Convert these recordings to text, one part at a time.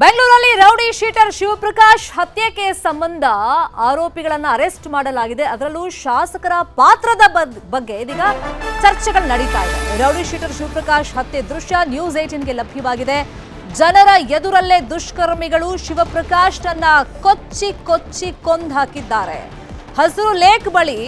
ಬೆಂಗಳೂರಲ್ಲಿ rowdy sheeter Shivaprakash ಹತ್ಯೆ case ಸಂಬಂಧ ಆರೋಪಿಗಳನ್ನು ಅರೆಸ್ಟ್ ಮಾಡಲಾಗಿದೆ. ಅದರಲ್ಲೂ ಶಾಸಕರ ಪಾತ್ರದ ಬಗ್ಗೆ ಇದೀಗ ಚರ್ಚೆಗಳು ನಡೀತಾ ಇದೆ. ರೌಡಿ ಶೀಟರ್ ಶಿವಪ್ರಕಾಶ್ ಹತ್ಯೆ ದೃಶ್ಯ ನ್ಯೂಸ್ ಏಟೀನ್ಗೆ ಲಭ್ಯವಾಗಿದೆ. ಜನರ ಎದುರಲ್ಲೇ ದುಷ್ಕರ್ಮಿಗಳು ಶಿವಪ್ರಕಾಶ್ ತನ್ನ ಕೊಚ್ಚಿ ಕೊಚ್ಚಿ ಕೊಂದು ಹಾಕಿದ್ದಾರೆ. ಹಸಿರು ಲೇಕ್ ಬಳಿ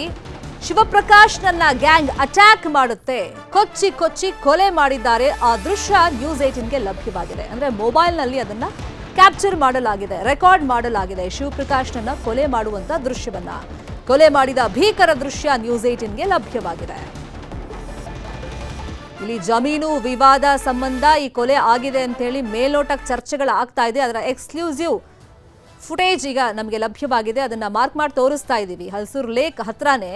ಶಿವಪ್ರಕಾಶ್ನನ್ನ ಗ್ಯಾಂಗ್ ಅಟ್ಯಾಕ್ ಮಾಡುತ್ತೆ. ಕೊಚ್ಚಿ ಕೊಚ್ಚಿ ಕೊಲೆ ಮಾಡಿದ್ದಾರೆ. ಆ ದೃಶ್ಯ ನ್ಯೂಸ್ ಏಟೀನ್ಗೆ ಲಭ್ಯವಾಗಿದೆ. ಅಂದ್ರೆ ಮೊಬೈಲ್ನಲ್ಲಿ ಅದನ್ನ ಕ್ಯಾಪ್ಚರ್ ಮಾಡಲಾಗಿದೆ, ರೆಕಾರ್ಡ್ ಮಾಡಲಾಗಿದೆ. ಶಿವಪ್ರಕಾಶ್ನನ್ನ ಕೊಲೆ ಮಾಡುವಂತ ದೃಶ್ಯವನ್ನ. ಕೊಲೆ ಮಾಡಿದ ಭೀಕರ ದೃಶ್ಯ ನ್ಯೂಸ್ ಏಟೀನ್ಗೆ ಲಭ್ಯವಾಗಿದೆ. ಇಲ್ಲಿ ಜಮೀನು ವಿವಾದ ಸಂಬಂಧ ಈ ಕೊಲೆ ಆಗಿದೆ ಅಂತ ಹೇಳಿ ಮೇಲೋಟಕ್ಕೆ ಚರ್ಚೆಗಳು ಇದೆ. ಅದರ ಎಕ್ಸ್ಕ್ಲೂಸಿವ್ ಫುಟೇಜ್ ಈಗ ನಮಗೆ ಲಭ್ಯವಾಗಿದೆ. ಅದನ್ನ ಮಾರ್ಕ್ ಮಾಡಿ ತೋರಿಸ್ತಾ ಇದ್ದೀವಿ ಹಲ್ಸೂರ್ ಲೇಕ್ ಹತ್ರನೇ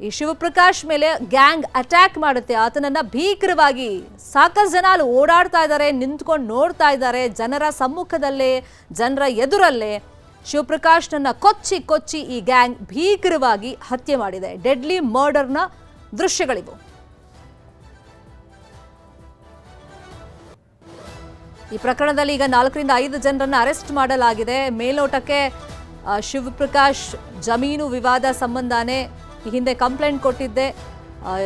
ಈ ಶಿವಪ್ರಕಾಶ್ ಮೇಲೆ ಗ್ಯಾಂಗ್ ಅಟ್ಯಾಕ್ ಮಾಡುತ್ತೆ. ಆತನನ್ನ ಭೀಕರವಾಗಿ ಸಾಕಷ್ಟು ಜನ ಅಲ್ಲಿ ಓಡಾಡ್ತಾ ಇದ್ದಾರೆ, ನಿಂತ್ಕೊಂಡು ನೋಡ್ತಾ ಇದ್ದಾರೆ, ಜನರ ಸಮ್ಮುಖದಲ್ಲೇ, ಜನರ ಎದುರಲ್ಲೇ. ಶಿವಪ್ರಕಾಶ್ನನ್ನ ಕೊಚ್ಚಿ ಕೊಚ್ಚಿ ಈ ಗ್ಯಾಂಗ್ ಭೀಕರವಾಗಿ ಹತ್ಯೆ ಮಾಡಿದೆ. ಡೆಡ್ಲಿ ಮರ್ಡರ್ನ ದೃಶ್ಯಗಳಿವು. ಈ ಪ್ರಕರಣದಲ್ಲಿ ಈಗ ನಾಲ್ಕರಿಂದ ಐದು ಜನರನ್ನು ಅರೆಸ್ಟ್ ಮಾಡಲಾಗಿದೆ. ಮೇಲ್ನೋಟಕ್ಕೆ ಶಿವಪ್ರಕಾಶ್ ಜಮೀನು ವಿವಾದ ಸಂಬಂಧನೇ ಈ ಹಿಂದೆ ಕಂಪ್ಲೇಂಟ್ ಕೊಟ್ಟಿದ್ದೆ.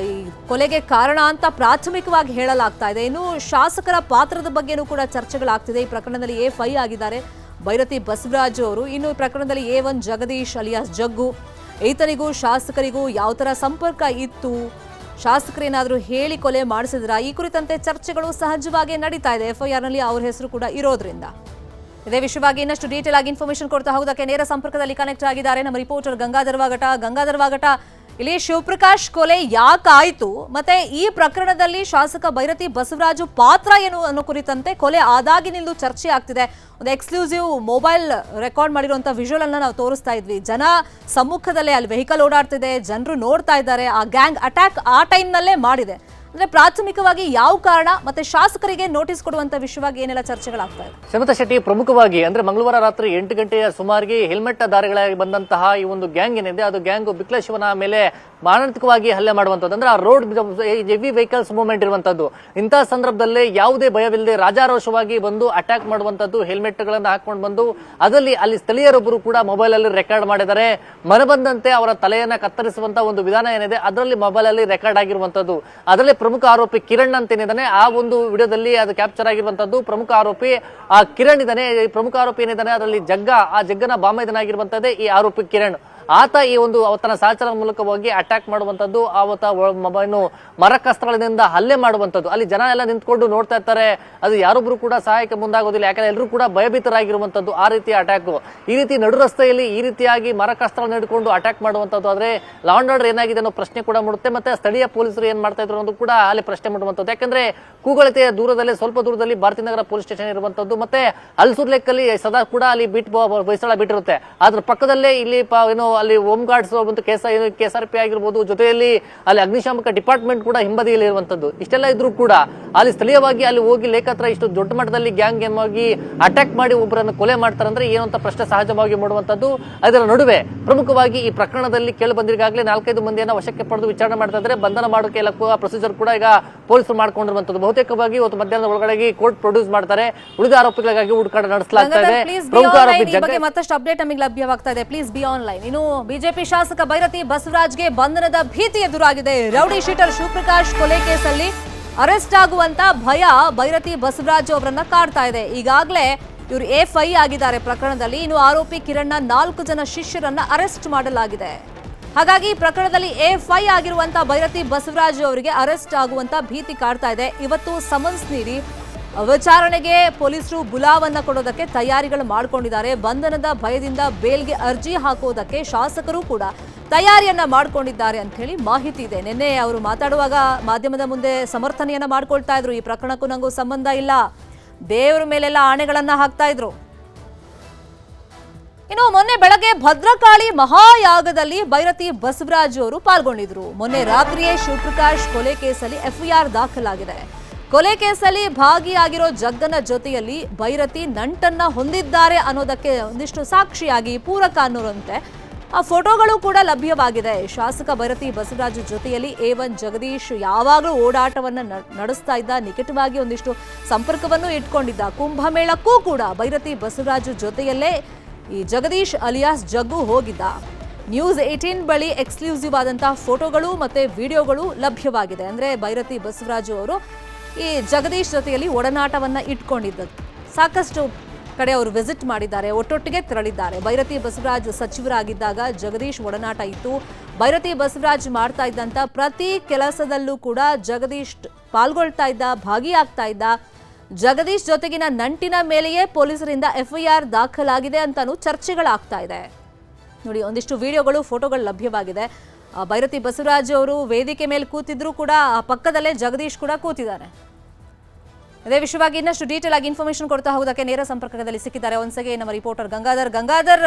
ಈ ಕೊಲೆಗೆ ಕಾರಣ ಅಂತ ಪ್ರಾಥಮಿಕವಾಗಿ ಹೇಳಲಾಗ್ತಾ ಇದೆ. ಇನ್ನು ಶಾಸಕರ ಪಾತ್ರದ ಬಗ್ಗೆನೂ ಕೂಡ ಚರ್ಚೆಗಳಾಗ್ತಿದೆ. ಈ ಪ್ರಕರಣದಲ್ಲಿ ಎ ಫೈ ಆಗಿದ್ದಾರೆ. ಭೈರತಿ ಬಸವರಾಜು ಅವರು. ಇನ್ನು ಈ ಪ್ರಕರಣದಲ್ಲಿ A one Jagadish alias Jaggu. ಈತನಿಗೂ ಶಾಸಕರಿಗೂ ಯಾವ ಥರ ಸಂಪರ್ಕ ಇತ್ತು? ಶಾಸಕರೇನಾದರೂ ಹೇಳಿ ಕೊಲೆ ಮಾಡಿಸಿದ್ರ? ಈ ಕುರಿತಂತೆ ಚರ್ಚೆಗಳು ಸಹಜವಾಗಿ ನಡೀತಾ ಇದೆ. ಎಫ್ಐಆರ್ನಲ್ಲಿ ಅವ್ರ ಹೆಸರು ಕೂಡ ಇರೋದ್ರಿಂದ. ಇದೇ ವಿಷಯವಾಗಿ ಇನ್ನಷ್ಟು ಡೀಟೇಲ್ ಆಗಿ ಇನ್ಫಾರ್ಮೇಶನ್ ಕೊಡ್ತಾ ಹೋಗೋದಕ್ಕೆ ನೇರ ಸಂಪರ್ಕದಲ್ಲಿ ಕನೆಕ್ಟ್ ಆಗಿದ್ದಾರೆ. ನಮ್ಮ ರಿಪೋರ್ಟರ್ ಗಂಗಾಧರ್ ವಾಗಟ. ಗಂಗಾಧರ್ ವಾಗಟ, ಇಲ್ಲಿ ಶಿವಪ್ರಕಾಶ್ ಕೊಲೆ ಯಾಕಾಯಿತು? ಮತ್ತೆ ಈ ಪ್ರಕರಣದಲ್ಲಿ ಶಾಸಕ ಭೈರತಿ ಬಸವರಾಜು ಪಾತ್ರ ಏನು ಅನ್ನೋ ಕುರಿತಂತೆ ಕೊಲೆ ಆದಾಗಿನಿಂದಲೂ ಚರ್ಚೆ ಆಗ್ತಿದೆ. ಒಂದು ಎಕ್ಸ್ಕ್ಲೂಸಿವ್ ಮೊಬೈಲ್ ರೆಕಾರ್ಡ್ ಮಾಡಿರುವಂಥ ವಿಜುವಲ್ ಅನ್ನ ನಾವು ತೋರಿಸ್ತಾ ಇದ್ವಿ. ಜನ ಸಮ್ಮುಖದಲ್ಲೇ ಅಲ್ಲಿ ವೆಹಿಕಲ್ ಓಡಾಡ್ತಿದೆ, ಜನರು ನೋಡ್ತಾ ಇದ್ದಾರೆ. ಆ ಗ್ಯಾಂಗ್ ಅಟ್ಯಾಕ್ ಆ ಟೈಮ್ನಲ್ಲೇ ಮಾಡಿದೆ. ಅಂದ್ರೆ ಪ್ರಾಥಮಿಕವಾಗಿ ಯಾವ ಕಾರಣ ಮತ್ತೆ ಶಾಸಕರಿಗೆ ನೋಟಿಸ್ ಕೊಡುವಂತ ವಿಷಯವಾಗಿ ಏನೆಲ್ಲ ಚರ್ಚೆಗಳಾಗ್ತಾ ಇದೆ? ಶಮಿತಾ ಶೆಟ್ಟಿ, ಪ್ರಮುಖವಾಗಿ ಅಂದ್ರೆ ಮಂಗಳವಾರ ರಾತ್ರಿ ಎಂಟು ಗಂಟೆಯ ಸುಮಾರಿಗೆ ಹೆಲ್ಮೆಟ್ ದಾರಿಗಳಾಗಿ ಬಂದಂತಹ ಈ ಒಂದು ಗ್ಯಾಂಗ್ ಏನಿದೆ, ಅದು ಗ್ಯಾಂಗ್ ಶಿವನ ಮೇಲೆ ಮಾರಣಾಂತಿಕವಾಗಿ ಹಲ್ಲೆ ಮಾಡುವಂಥದ್ದು. ಅಂದ್ರೆ ಆ ರೋಡ್ ಹೆವಿ ವೆಹಿಕಲ್ಸ್ ಮೂವ್ಮೆಂಟ್ ಇರುವಂತದ್ದು ಇಂತಹ ಸಂದರ್ಭದಲ್ಲಿ ಯಾವುದೇ ಭಯವಿಲ್ಲದೆ ರಾಜಾರೋಷವಾಗಿ ಬಂದು ಅಟ್ಯಾಕ್ ಮಾಡುವಂತದ್ದು ಹೆಲ್ಮೆಟ್ ಗಳನ್ನ ಹಾಕೊಂಡು ಬಂದು ಅದರಲ್ಲಿ ಅಲ್ಲಿ ಸ್ಥಳೀಯರೊಬ್ಬರು ಕೂಡ ಮೊಬೈಲ್ ಅಲ್ಲಿ ರೆಕಾರ್ಡ್ ಮಾಡಿದ್ದಾರೆ. ಮನಬಂದಂತೆ ಅವರ ತಲೆಯನ್ನ ಕತ್ತರಿಸುವಂತ ಒಂದು ವಿಧಾನ ಏನಿದೆ, ಅದರಲ್ಲಿ ಮೊಬೈಲ್ ಅಲ್ಲಿ ರೆಕಾರ್ಡ್ ಆಗಿರುವಂತದ್ದು ಅದರಲ್ಲಿ ಪ್ರಮುಖ ಆರೋಪಿ ಕಿರಣ್ ಅಂತ ಏನಿದ್ದಾನೆ ಆ ಒಂದು ವಿಡಿಯೋದಲ್ಲಿ ಅದು ಕ್ಯಾಪ್ಚರ್ ಆಗಿರುವಂತದ್ದು ಪ್ರಮುಖ ಆರೋಪಿ, ಆ ಕಿರಣ್ ಇದ್ದಾನೆ. ಪ್ರಮುಖ ಆರೋಪಿ ಏನಿದ್ದಾನೆ, ಅದರಲ್ಲಿ ಜಗ್ಗ, ಆ ಜಗ್ಗನ ಬಾಮ ಇದನ್ನಾಗಿರುವಂತದ್ದೇ ಈ ಆರೋಪಿ ಕಿರಣ್. ಆತ ಈ ಒಂದು ಅವತನ ಸಹಚರ ಮೂಲಕವಾಗಿ ಅಟ್ಯಾಕ್ ಮಾಡುವಂತದ್ದು ಆವತ್ತ ಏನು ಮರಕಸ್ತ್ರಗಳಿಂದ ಹಲ್ಲೆ ಮಾಡುವಂತದ್ದು ಅಲ್ಲಿ ಜನ ಎಲ್ಲ ನಿಂತ್ಕೊಂಡು ನೋಡ್ತಾ ಇರ್ತಾರೆ. ಅದು ಯಾರೊಬ್ರು ಕೂಡ ಸಹಾಯಕ್ಕೆ ಮುಂದಾಗೋದಿಲ್ಲ. ಯಾಕಂದ್ರೆ ಎಲ್ಲರೂ ಕೂಡ ಭಯಭೀತರಾಗಿರುವಂತದ್ದು ಆ ರೀತಿಯ ಅಟ್ಯಾಕ್ ಈ ರೀತಿ ನಡು ರಸ್ತೆಯಲ್ಲಿ ಈ ರೀತಿಯಾಗಿ ಮರಕಸ್ತ್ರಗಳನ್ನ ಹಿಡ್ಕೊಂಡು ಅಟ್ಯಾಕ್ ಮಾಡುವಂತದ್ದು ಆದ್ರೆ ಲಾ ಏನಾಗಿದೆ ಅನ್ನೋ ಪ್ರಶ್ನೆ ಕೂಡ ಮೂಡುತ್ತೆ. ಮತ್ತೆ ಸ್ಥಳೀಯ ಪೊಲೀಸರು ಏನ್ ಮಾಡ್ತಾ ಇದ್ರು ಅನ್ನೋದು ಕೂಡ ಅಲ್ಲಿ ಪ್ರಶ್ನೆ ಮಾಡುವಂತದ್ದು ಯಾಕಂದ್ರೆ ಕೂಗಳತೆಯ ದೂರದಲ್ಲಿ ಸ್ವಲ್ಪ ದೂರದಲ್ಲಿ ಭಾರತೀಯ ನಗರ ಪೊಲೀಸ್ ಸ್ಟೇಷನ್ ಇರುವಂತದ್ದು ಮತ್ತೆ ಅಲ್ಸೂರ್ ಲೆಕ್ಕಲ್ಲಿ ಸದಾ ಕೂಡ ಅಲ್ಲಿ ಬಿಟ್ ಬೈಸಳ ಬಿಟ್ಟಿರುತ್ತೆ ಅದ್ರ ಪಕ್ಕದಲ್ಲೇ ಇಲ್ಲಿ ಏನು ಅಲ್ಲಿ ಹೋಮ್ ಗಾರ್ಡ್ಸ್ ಮತ್ತು ಕೆಸ ಕೆಎಸ್ ಆರ್ ಪಿ ಆಗಿರ್ಬೋದು ಜೊತೆಯಲ್ಲಿ ಅಲ್ಲಿ ಅಗ್ನಿಶಾಮಕ ಡಿಪಾರ್ಟ್ಮೆಂಟ್ ಕೂಡ ಹಿಂಬದಿಯಲ್ಲಿ ಇರುವಂತದ್ದು. ಇಷ್ಟೆಲ್ಲ ಇದ್ರೂ ಕೂಡ ಅಲ್ಲಿ ಸ್ಥಳೀಯವಾಗಿ ಅಲ್ಲಿ ಹೋಗಿ ಲೇಖತ್ರ ಇಷ್ಟು ದೊಡ್ಡ ಮಟ್ಟದಲ್ಲಿ ಗ್ಯಾಂಗ್ ಆಗಿ ಅಟ್ಯಾಕ್ ಮಾಡಿ ಒಬ್ಬರನ್ನು ಕೊಲೆ ಮಾಡ್ತಾರೆ ಅಂದ್ರೆ ಏನು ಅಂತ ಪ್ರಶ್ನೆ ಸಹಜವಾಗಿ ಮಾಡುವಂತದ್ದು. ಅದರ ನಡುವೆ ಪ್ರಮುಖವಾಗಿ ಈ ಪ್ರಕರಣದಲ್ಲಿ ಕೇಳಿ ಬಂದಿಗಾಗಲೇ ನಾಲ್ಕೈದು ಮಂದಿಯನ್ನ ವಶಕ್ಕೆ ಪಡೆದು ವಿಚಾರಣೆ ಮಾಡ್ತಾ ಇದ್ದಾರೆ. ಬಂಧನ ಮಾಡೋಕೆ ಎಲ್ಲ ಪ್ರೊಸೀಜರ್ ಕೂಡ ಈಗ ಪೊಲೀಸರು ಮಾಡ್ಕೊಂಡಿರುವಂತದ್ದು. ಬಹುತೇಕವಾಗಿ ಇವತ್ತು ಮಧ್ಯಾಹ್ನದ ಒಳಗಡೆ ಕೋರ್ಟ್ ಪ್ರೊಡ್ಯೂಸ್ ಮಾಡ್ತಾರೆ. ಉಳಿದ ಆರೋಪಿಗಳಿಗಾಗಿ ಹುಡುಕಾಟ ನಡೆಸಲಾಗ್ತಾ ಇದೆ. ಪ್ರಮುಖ ಆರೋಪಿ ಮತ್ತಷ್ಟು ಅಪ್ಡೇಟ್ ನಮಗೆ ಲಭ್ಯವಾಗ್ತಾ ಇದೆ. ಪ್ಲೀಸ್ ಬಿ ಆನ್ಲೈನ್ ಇನ್ನು ಬಿಜೆಪಿ ಶಾಸಕ ಭೈರತಿ ಬಸವರಾಜ್ಗೆ ಬಂಧನದ ಭೀತಿ ಎದುರಾಗಿದೆ. ರೌಡಿ ಶೀಟರ್ ಶಿವಪ್ರಕಾಶ್ ಕೊಲೆ ಕೇಸಲ್ಲಿ ಅರೆಸ್ಟ್ ಆಗುವಂತ ಭಯ ಭೈರತಿ ಬಸವರಾಜ್ ಅವರನ್ನ ಕಾಡ್ತಾ ಇದೆ. ಈಗಾಗಲೇ ಇವರು ಎಫ್ ಐ ಆಗಿದ್ದಾರೆ ಪ್ರಕರಣದಲ್ಲಿ. ಇನ್ನು ಆರೋಪಿ ಕಿರಣ್ನ ನಾಲ್ಕು ಜನ ಶಿಷ್ಯರನ್ನ ಅರೆಸ್ಟ್ ಮಾಡಲಾಗಿದೆ. ಹಾಗಾಗಿ ಪ್ರಕರಣದಲ್ಲಿ ಎಫ್ ಐ ಆಗಿರುವಂತ ಭೈರತಿ ಬಸವರಾಜ್ ಅವರಿಗೆ ಅರೆಸ್ಟ್ ಆಗುವಂತ ಭೀತಿ ಕಾಡ್ತಾ ಇದೆ. ಇವತ್ತು ಸಮನ್ಸ್ ನೀಡಿ ವಿಚಾರಣೆಗೆ ಪೊಲೀಸರು ಬುಲಾವನ್ನ ಕೊಡೋದಕ್ಕೆ ತಯಾರಿಗಳು ಮಾಡಿಕೊಂಡಿದ್ದಾರೆ. ಬಂಧನದ ಭಯದಿಂದ ಬೇಲ್ಗೆ ಅರ್ಜಿ ಹಾಕೋದಕ್ಕೆ ಶಾಸಕರು ಕೂಡ ತಯಾರಿಯನ್ನ ಮಾಡ್ಕೊಂಡಿದ್ದಾರೆ ಅಂತ ಹೇಳಿ ಮಾಹಿತಿ ಇದೆ. ನಿನ್ನೆ ಅವರು ಮಾತಾಡುವಾಗ ಮಾಧ್ಯಮದ ಮುಂದೆ ಸಮರ್ಥನೆಯನ್ನ ಮಾಡ್ಕೊಳ್ತಾ ಇದ್ರು. ಈ ಪ್ರಕರಣಕ್ಕೂ ನಂಗೂ ಸಂಬಂಧ ಇಲ್ಲ. ದೇವರ ಮೇಲೆಲ್ಲ ಆಣೆಗಳನ್ನ ಹಾಕ್ತಾ ಇದ್ರು. ಇನ್ನು ಮೊನ್ನೆ ಬೆಳಗ್ಗೆ ಭದ್ರಕಾಳಿ ಮಹಾಯಾಗದಲ್ಲಿ ಭೈರತಿ ಬಸವರಾಜ್ ಅವರು ಪಾಲ್ಗೊಂಡಿದ್ರು. ಮೊನ್ನೆ ರಾತ್ರಿಯೇ ಶಿವಪ್ರಕಾಶ್ ಕೊಲೆ ಕೇಸಲ್ಲಿ ಎಫ್ಐಆರ್ ದಾಖಲಾಗಿದೆ. ಕೊಲೆ ಕೇಸಲ್ಲಿ ಭಾಗಿಯಾಗಿರೋ ಜಗ್ಗನ ಜೊತೆಯಲ್ಲಿ ಭೈರತಿ ನಂಟನ್ನ ಹೊಂದಿದ್ದಾರೆ ಅನ್ನೋದಕ್ಕೆ ಒಂದಿಷ್ಟು ಸಾಕ್ಷಿಯಾಗಿ ಪೂರಕ ಅನ್ನೋರಂತೆ. ಆ ಫೋಟೋಗಳು ಕೂಡ ಲಭ್ಯವಾಗಿದೆ. ಶಾಸಕ ಭೈರತಿ ಬಸವರಾಜು ಜೊತೆಯಲ್ಲಿ ಎ ಒನ್ ಜಗದೀಶ್ ಯಾವಾಗಲೂ ಓಡಾಟವನ್ನು ನಡೆಸ್ತಾ ಇದ್ದ, ನಿಕಟವಾಗಿ ಒಂದಿಷ್ಟು ಸಂಪರ್ಕವನ್ನು ಇಟ್ಕೊಂಡಿದ್ದ ಕುಂಭಮೇಳಕ್ಕೂ ಕೂಡ ಭೈರತಿ ಬಸವರಾಜು ಜೊತೆಯಲ್ಲೇ ಈ ಜಗದೀಶ್ ಅಲಿಯಾಸ್ ಜಗ್ಗು ಹೋಗಿದ್ದ. ನ್ಯೂಸ್ ಏಟೀನ್ ಬಳಿ ಎಕ್ಸ್ಕ್ಲೂಸಿವ್ ಆದಂತಹ ಫೋಟೋಗಳು ಮತ್ತೆ ವಿಡಿಯೋಗಳು ಲಭ್ಯವಾಗಿದೆ. ಅಂದ್ರೆ ಭೈರತಿ ಬಸವರಾಜು ಅವರು ಈ ಜಗದೀಶ್ ಜೊತೆಯಲ್ಲಿ ಒಡನಾಟವನ್ನ ಇಟ್ಕೊಂಡಿದ್ದದ್ದು. ಸಾಕಷ್ಟು ಕಡೆ ಅವರು ವಿಸಿಟ್ ಮಾಡಿದ್ದಾರೆ, ಒಟ್ಟೊಟ್ಟಿಗೆ ತೆರಳಿದ್ದಾರೆ. ಭೈರತಿ ಬಸವರಾಜ್ ಸಚಿವರಾಗಿದ್ದಾಗ ಜಗದೀಶ್ ಒಡನಾಟ ಇತ್ತು. ಭೈರತಿ ಬಸವರಾಜ್ ಮಾಡ್ತಾ ಇದ್ದಂತ ಪ್ರತಿ ಕೆಲಸದಲ್ಲೂ ಕೂಡ ಜಗದೀಶ್ ಪಾಲ್ಗೊಳ್ತಾ ಇದ್ದ, ಭಾಗಿಯಾಗ್ತಾ ಇದ್ದ. ಜಗದೀಶ್ ಜೊತೆಗಿನ ನಂಟಿನ ಮೇಲೆಯೇ ಪೊಲೀಸರಿಂದ ಎಫ್ಐಆರ್ ದಾಖಲಾಗಿದೆ ಅಂತಾನೂ ಚರ್ಚೆಗಳಾಗ್ತಾ ಇದೆ. ನೋಡಿ, ಒಂದಿಷ್ಟು ವಿಡಿಯೋಗಳು, ಫೋಟೋಗಳು ಲಭ್ಯವಾಗಿದೆ. ಭೈರತಿ ಬಸವರಾಜ್ ಅವರು ವೇದಿಕೆ ಮೇಲೆ ಕೂತಿದ್ರು ಕೂಡ ಆ ಪಕ್ಕದಲ್ಲೇ ಜಗದೀಶ್ ಕೂಡ ಕೂತಿದ್ದಾರೆ. ಅದೇ ವಿಷಯವಾಗಿ ಇನ್ನಷ್ಟು ಡೀಟೇಲ್ ಆಗಿ ಇನ್ಫಾರ್ಮೇಶನ್ ಕೊಡ್ತಾ ಹೋಗೋದಕ್ಕೆ ನೇರ ಸಂಪರ್ಕದಲ್ಲಿ ಸಿಕ್ಕಿದ್ದಾರೆ. ಒಂದ್ಸಗೆ ನಮ್ಮ ರಿಪೋರ್ಟರ್ ಗಂಗಾಧರ್. ಗಂಗಾಧರ್,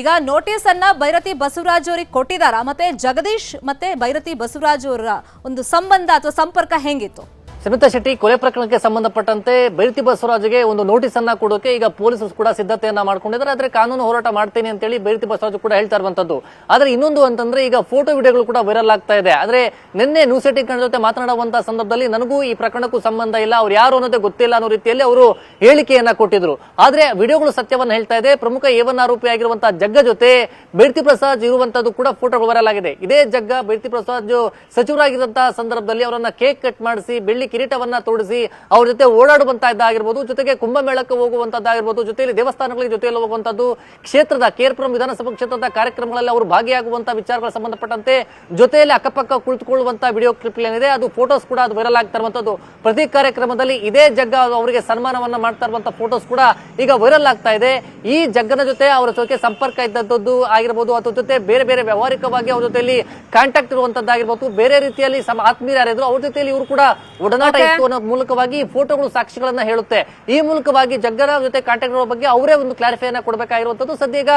ಈಗ ನೋಟಿಸ್ ಅನ್ನ ಭೈರತಿ ಬಸವರಾಜ್ ಅವರಿಗೆ ಕೊಟ್ಟಿದ್ದಾರಾ? ಮತ್ತೆ ಜಗದೀಶ್ ಮತ್ತೆ ಭೈರತಿ ಬಸವರಾಜ್ ಅವರ ಒಂದು ಸಂಬಂಧ ಅಥವಾ ಸಂಪರ್ಕ ಹೆಂಗಿತ್ತು? ಸುಮಿತಾ ಶೆಟ್ಟಿ, ಕೊಲೆ ಪ್ರಕರಣಕ್ಕೆ ಸಂಬಂಧಪಟ್ಟಂತೆ ಬೈರತಿ ಬಸವರಾಜ್ಗೆ ಒಂದು ನೋಟಿಸ್ ಅನ್ನ ಕೊಡೋಕೆ ಈಗ ಪೊಲೀಸರು ಕೂಡ ಸಿದ್ಧತೆಯನ್ನ ಮಾಡ್ಕೊಂಡಿದ್ದಾರೆ. ಆದ್ರೆ ಕಾನೂನು ಹೋರಾಟ ಮಾಡ್ತೇನೆ ಅಂತೇಳಿ ಬೈರತಿ ಬಸವರಾಜ್ ಕೂಡ ಹೇಳ್ತಾ ಇರುವಂತದ್ದು. ಆದ್ರೆ ಇನ್ನೊಂದು ಅಂತಂದ್ರೆ ಈಗ ಫೋಟೋ ವಿಡಿಯೋಗಳು ಕೂಡ ವೈರಲ್ ಆಗ್ತಾ ಇದೆ. ಆದ್ರೆ ನಿನ್ನೆ ನ್ಯೂಸ್ ಏಟಿಂಗ್ ಕನ್ನಡ ಜೊತೆ ಮಾತನಾಡುವಂತ ಸಂದರ್ಭದಲ್ಲಿ ನನಗೂ ಈ ಪ್ರಕರಣಕ್ಕೂ ಸಂಬಂಧ ಇಲ್ಲ, ಅವ್ರು ಯಾರು ಅನ್ನೋದೇ ಗೊತ್ತಿಲ್ಲ ಅನ್ನೋ ರೀತಿಯಲ್ಲಿ ಅವರು ಹೇಳಿಕೆಯನ್ನ ಕೊಟ್ಟಿದ್ರು. ಆದ್ರೆ ವಿಡಿಯೋಗಳು ಸತ್ಯವನ್ನ ಹೇಳ್ತಾ ಇದೆ. ಪ್ರಮುಖ ಏವನ್ ಆರೋಪಿ ಆಗಿರುವಂತಹ ಜಗ್ಗ ಜೊತೆ ಬೈರತಿ ಪ್ರಸಾದ್ ಇರುವಂತದ್ದು ಕೂಡ ಫೋಟೋಗಳು ವೈರಲ್ ಆಗಿದೆ. ಇದೇ ಜಗ್ಗ ಬೈರತಿ ಪ್ರಸಾದ್ ಸಚಿವರಾಗಿದ್ದಂತಹ ಸಂದರ್ಭದಲ್ಲಿ ಅವರನ್ನ ಕೇಕ್ ಕಟ್ ಮಾಡಿಸಿ ಬೆಳ್ಳಿ ಕಿರೀಟವನ್ನ ತೊಡಿಸಿ ಅವ್ರ ಜೊತೆ ಓಡಾಡುವಂತದ್ದಾಗಿರ್ಬೋದು ಜೊತೆಗೆ ಕುಂಭಮೇಳಕ್ಕೆ ಹೋಗುವಂತದ್ದಾಗಿರ್ಬೋದು, ಜೊತೆಯಲ್ಲಿ ದೇವಸ್ಥಾನಗಳಿಗೆ ಜೊತೆಯಲ್ಲಿ ಹೋಗುವಂತದ್ದು, ಕ್ಷೇತ್ರದ ಕೇರ್ಪುರಂ ವಿಧಾನಸಭಾ ಕ್ಷೇತ್ರದ ಕಾರ್ಯಕ್ರಮಗಳಲ್ಲಿ ಅವರು ಭಾಗಿಯಾಗುವಂತಹ ವಿಚಾರಗಳ ಸಂಬಂಧಪಟ್ಟಂತೆ ಜೊತೆಯಲ್ಲಿ ಅಕ್ಕಪಕ್ಕ ಕುಳಿತುಕೊಳ್ಳುವಂತ ವಿಡಿಯೋ ಕ್ಲಿಪ್ ಏನಿದೆ, ಅದು ಫೋಟೋಸ್ ಕೂಡ ಅದು ವೈರಲ್ ಆಗ್ತಾ ಇರುವಂತದ್ದು. ಪ್ರತಿ ಕಾರ್ಯಕ್ರಮದಲ್ಲಿ ಇದೇ ಜಗ್ಗ ಅವರಿಗೆ ಸನ್ಮಾನವನ್ನ ಮಾಡ್ತಾ ಇರುವಂತಹ ಫೋಟೋಸ್ ಕೂಡ ಈಗ ವೈರಲ್ ಆಗ್ತಾ ಇದೆ. ಈ ಜಗ್ಗನ ಜೊತೆ ಅವರ ಜೊತೆ ಸಂಪರ್ಕ ಇದ್ದದ್ದು ಆಗಿರ್ಬೋದು, ಅದ್ರ ಜೊತೆ ಬೇರೆ ಬೇರೆ ವ್ಯವಹಾರಿಕವಾಗಿ ಅವ್ರ ಜೊತೆಯಲ್ಲಿ ಕಾಂಟ್ಯಾಕ್ಟ್ ಇರುವಂತದ್ದಾಗಿರ್ಬೋದು, ಬೇರೆ ರೀತಿಯಲ್ಲಿ ಸಮ ಆತ್ಮೀಯರು ಯಾರಿದ್ರು ಅವ್ರ ಜೊತೆಯಲ್ಲಿ ಇವರು ಕೂಡ ಒಡನಾಟ Okay. ಇತ್ತು ಮೂಲಕವಾಗಿ ಫೋಟೋಗಳು ಸಾಕ್ಷಿಗಳನ್ನ ಹೇಳುತ್ತೆ. ಈ ಮೂಲಕವಾಗಿ ಜಗ್ಗರಾವ್ ಜೊತೆ ಕಾಂಟ್ಯಾಕ್ಟ್ ಇರೋ ಬಗ್ಗೆ ಅವರೇ ಒಂದು ಕ್ಲಾರಿಫೈನ ಕೊಡಬೇಕಾಗಿರುವಂತದ್ದು ಸದ್ಯ ಈಗ.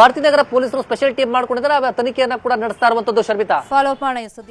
ಭಾರತೀಯ ನಗರ ಪೊಲೀಸರು ಸ್ಪೆಷಲ್ ಟೀಮ್ ಮಾಡ್ಕೊಂಡಿದ್ದಾರೆ. ತನಿಖೆಯನ್ನ ಕೂಡ ನಡೆಸ್ತಾ ಇರುವಂತದ್ದು ಶರ್ಮಿತಾ. ಫಾಲೋ ಅಪ್ ಸುದ್ದಿ